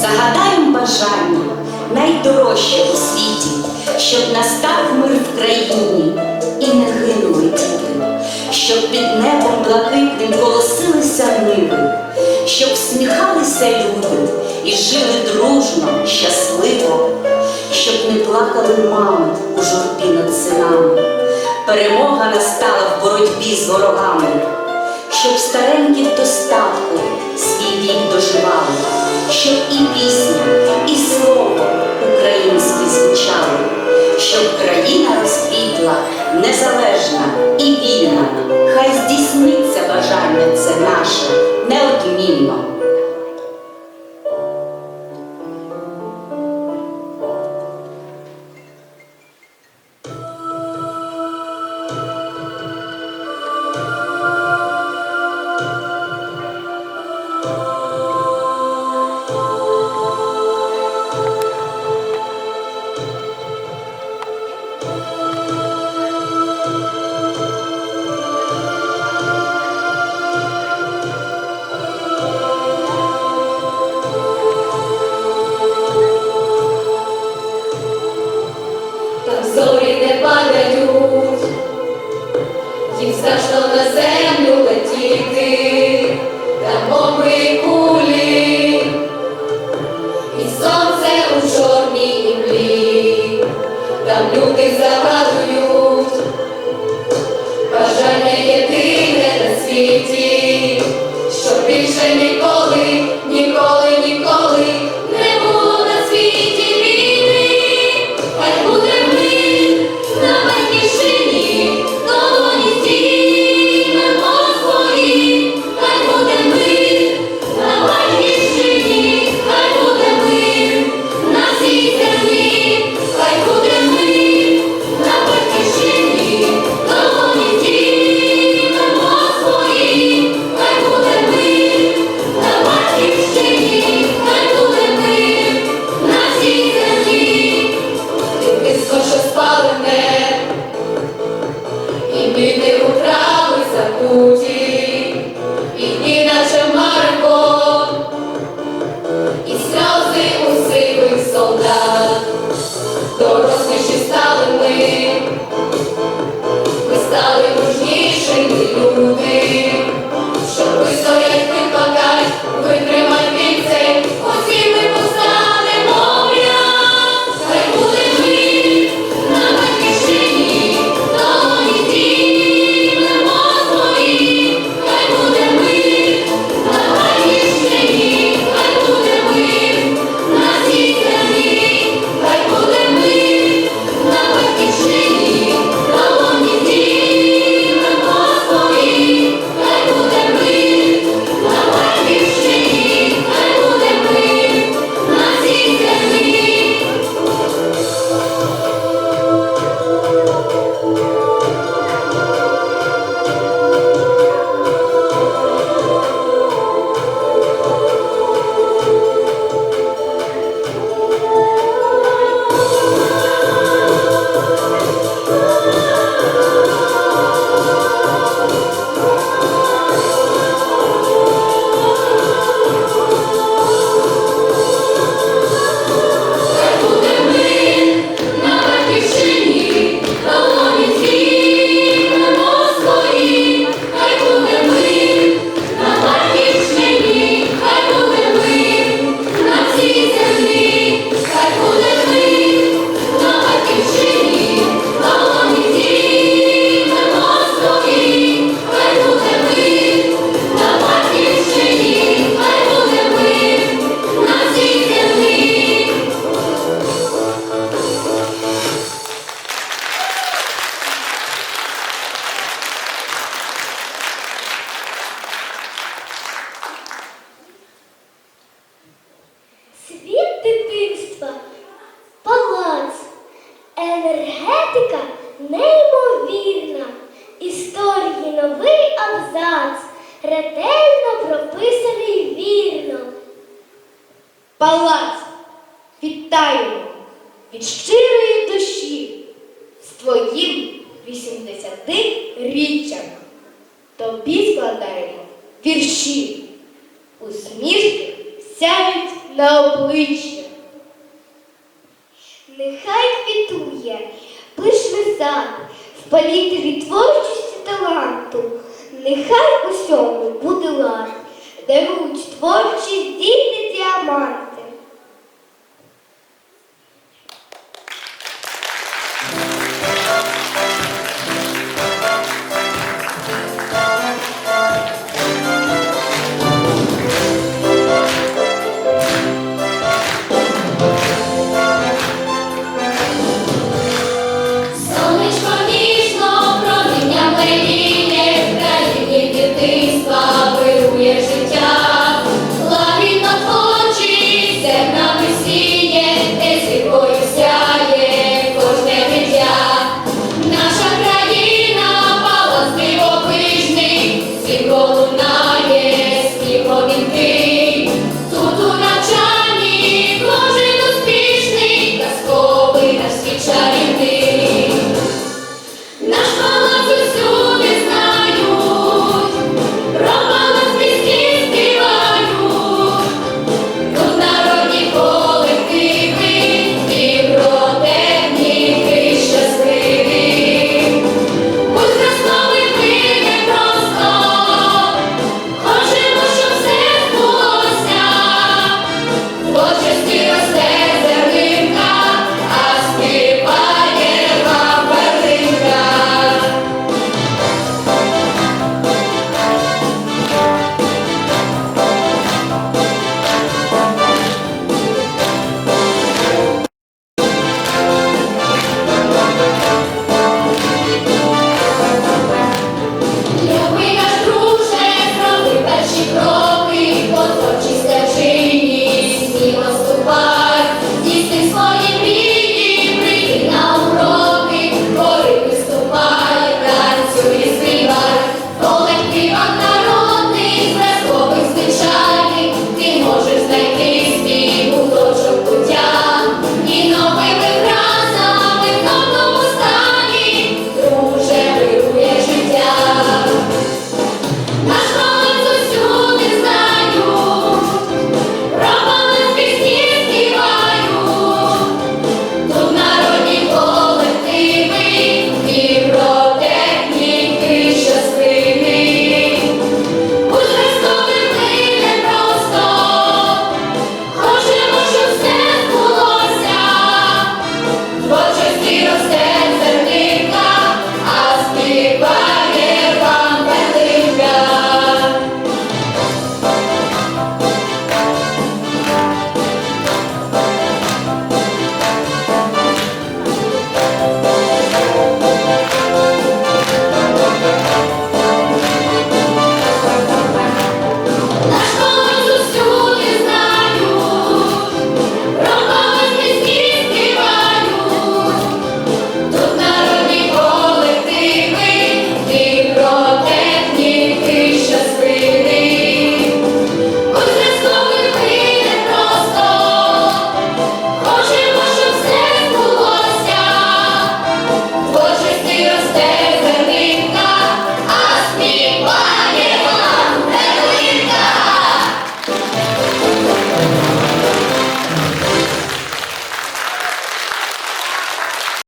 загадаємо бажання найдорожче у світі, щоб настав мир в країні і не гинули діти, щоб під небом блакитним колосилися ниви, щоб всміхалися люди і жили дружно, щасливо, щоб не плакали мами у журбі над синами. Перемога настала в боротьбі з ворогами, щоб стареньких доставку день доживали, щоб і пісня, і слово. Так зорі не падають, їх завжди see ретельно прописаний вірно. Палац вітаємо від щирої душі з твоїм 80 річчям. Тобі складаємо вірші, усмішки сяють на обличчя. Нехай квітує, пишний сад, в палітрі творчості таланту. Нехай усьому буде лад, дарують творчість діти.